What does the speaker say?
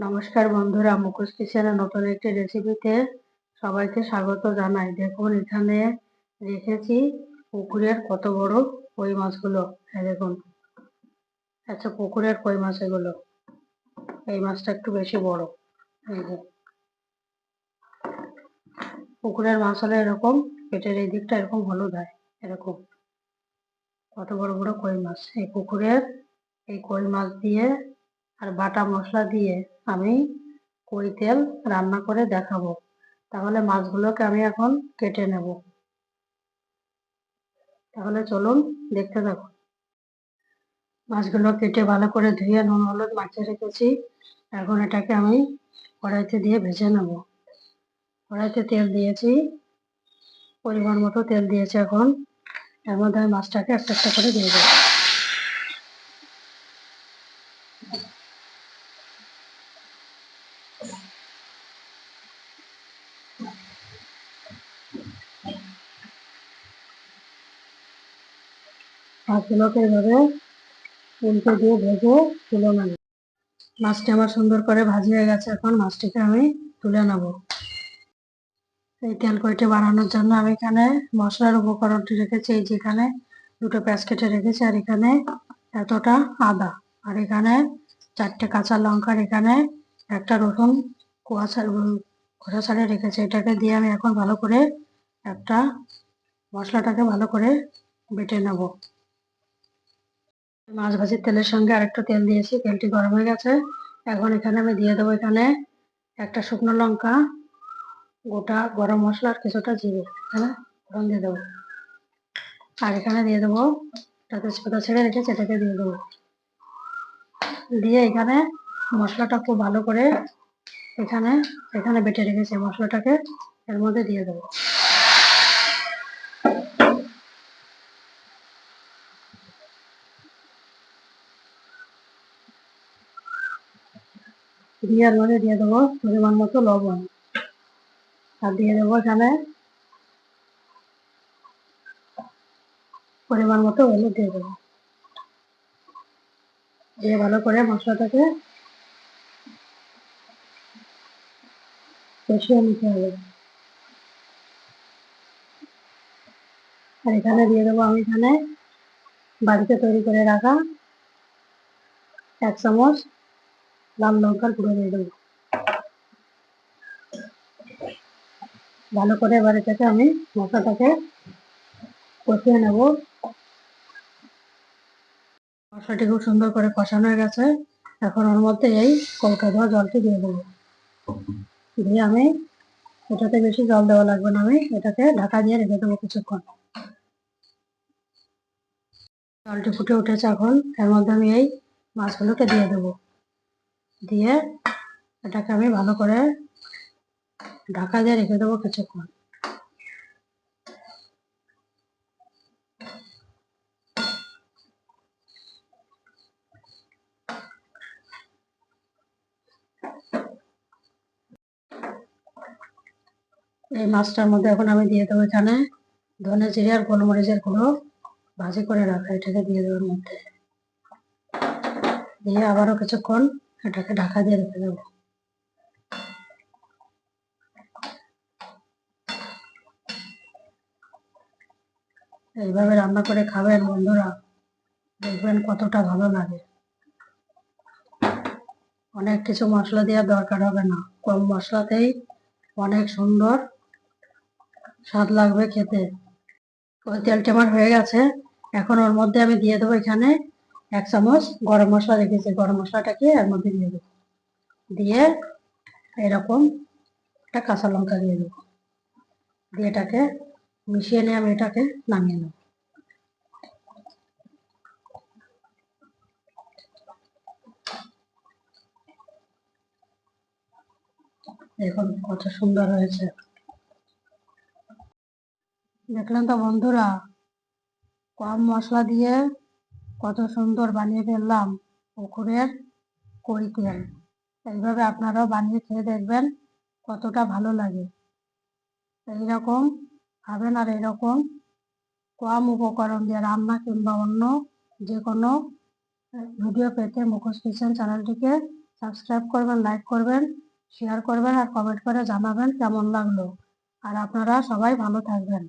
নমস্কার বন্ধুরা, মুখোশ কিচেনের নতুন একটি রেসিপিতে সবাইকে স্বাগত জানাই। দেখুন, এখানে রেখেছি পুকুরের কত বড় কই মাছগুলো। এই দেখুন আচ্ছা পুকুরের কই মাছ এগুলো। এই মাছটা একটু বেশি বড়। পুকুরের মাছ হলে এরকম, পেটের এই দিকটা এরকম হলুদ হয়, এরকম। কত বড় বড় কই মাছ। এই পুকুরের এই কই মাছ দিয়ে আর বাটা মশলা দিয়ে আমি কই তেল রান্না করে দেখাবো। তাহলে মাছগুলোকে আমি এখন কেটে নেব। তাহলে চলুন দেখতে থাকুন। মাছগুলো কেটে ভালো করে ধুয়ে নুন, হলুদ মাখিয়ে রেখেছি। এখন এটাকে আমি কড়াইতে দিয়ে ভেজে নেব। কড়াইতে তেল দিয়েছি। পরিমাণ মতো তেল দিয়েছি এখন। এর মধ্যে আমি মাছটাকে একটা একটা করে দিয়ে দেবো। মাছগুলোকে এভাবে উল্টে দিয়ে ভেজে তুলে নেব। মাছটি আমার সুন্দর করে ভাজি হয়ে গেছে, এখন মাছটিকে আমি তুলে নেব। এই তেল কইটে বানানোর জন্য আমি এখানে মশলার উপকরণটি রেখেছি, এই যেখানে দুটো পেঁয়াজ কেটে রেখেছি, আর এখানে এতটা আদা। আর এখানে চারটে কাঁচা লঙ্কার, এখানে একটা রসুন কুয়াশা খোসা ছাড়িয়ে রেখেছি, এটাকে দিয়ে আমি এখন ভালো করে একটা মশলাটাকে ভালো করে বেটে নেব। মাছ ভাজির তেলের সঙ্গে আরেকটু তেল দিয়েছি, তেলটি গরম হয়ে গেছে। এখন এখানে আমি দিয়ে দেবো এখানে একটা শুকনো লঙ্কা, গোটা গরম মশলা আর কিছুটা জিরে এখানে ফোড়ন দিয়ে দেবো। আর এখানে দিয়ে দেবো তেজপাতা ছেড়ে রেখে সেটাকে দিয়ে দেবো। দিয়ে এখানে মশলাটা খুব ভালো করে এখানে এখানে বেটে রেখেছি মশলাটাকে, এর মধ্যে দিয়ে দেবো। দিয়ে এর মধ্যে দিয়ে দেবো পরিমাণ মতো লবণ। আর দিয়ে দেবো এখানে পরিমাণ মতো হলুদ দিয়ে দেবো। দিয়ে ভালো করে মশলাটাকে কষিয়ে নিতে হবে। আর এখানে দিয়ে দেবো আমি এখানে বাড়িতে তৈরি করে রাখা এক চামচ লাল লঙ্কার গুঁড়ো দিয়ে দেবো। ভালো করে এবার এটাকে আমি মশলাটাকে কষিয়ে নেব। মশলাটি খুব সুন্দর করে কষানো হয়ে গেছে। এখন ওর মধ্যে এই কৌটা দেওয়া জলটি দিয়ে দেবো। দিয়ে আমি এটাতে বেশি জল দেওয়া লাগবে না, আমি এটাকে ঢাকা দিয়ে রেখে দেবো কিছুক্ষণ। জলটি ফুটে উঠেছে এখন। এর মধ্যে আমি এই মাছগুলোকে দিয়ে দেবো। দিয়ে এটাকে আমি ভালো করে ঢাকা দিয়ে রেখে দেবো কিছুক্ষণ। এই মাছটার মধ্যে এখন আমি দিয়ে দেবো এখানে ধনে জিরে আর গোলমরিচের গুঁড়ো। ভাজি করে রাখা, এটাকে দিয়ে দেবো মধ্যে। দিয়ে আবারও কিছুক্ষণ এটাকে ঢাকা দিয়ে রেখে দেবো। এইভাবে রান্না করে খাবেন বন্ধুরা, দেখবেন কতটা ভালো লাগে। অনেক কিছু মশলা দেওয়ার দরকার হবে না, কম মশলাতেই অনেক সুন্দর স্বাদ লাগবে খেতে। ওই তেলটা আমার হয়ে গেছে, এখন ওর মধ্যে আমি দিয়ে দেবো এখানে এক চামচ গরম মশলা রেখেছি, গরম মশলাটাকে এর মধ্যে দিয়ে দেবো। দিয়ে এরকম একটা কাঁচা লঙ্কা দিয়ে দেবো। দিয়ে এটাকে মিশিয়ে নিয়ে আমি এটাকে নামিয়ে নেব। দেখুন কত সুন্দর হয়েছে। দেখলেন তো বন্ধুরা, কম মশলা দিয়ে কত সুন্দর বানিয়ে ফেললাম পুকুরের কই তেল এইভাবে আপনারাও বানিয়ে খেয়ে দেখবেন কতটা ভালো লাগে। এইরকম খাবেন আর এরকম কম উপকরণ দিয়ে রান্না কিংবা অন্য যে কোনো ভিডিও পেতে মুখোশ কিচেন চ্যানেলটিকে সাবস্ক্রাইব করবেন, লাইক করবেন, শেয়ার করবেন আর কমেন্ট করে জানাবেন কেমন লাগল। আর আপনারা সবাই ভালো থাকবেন।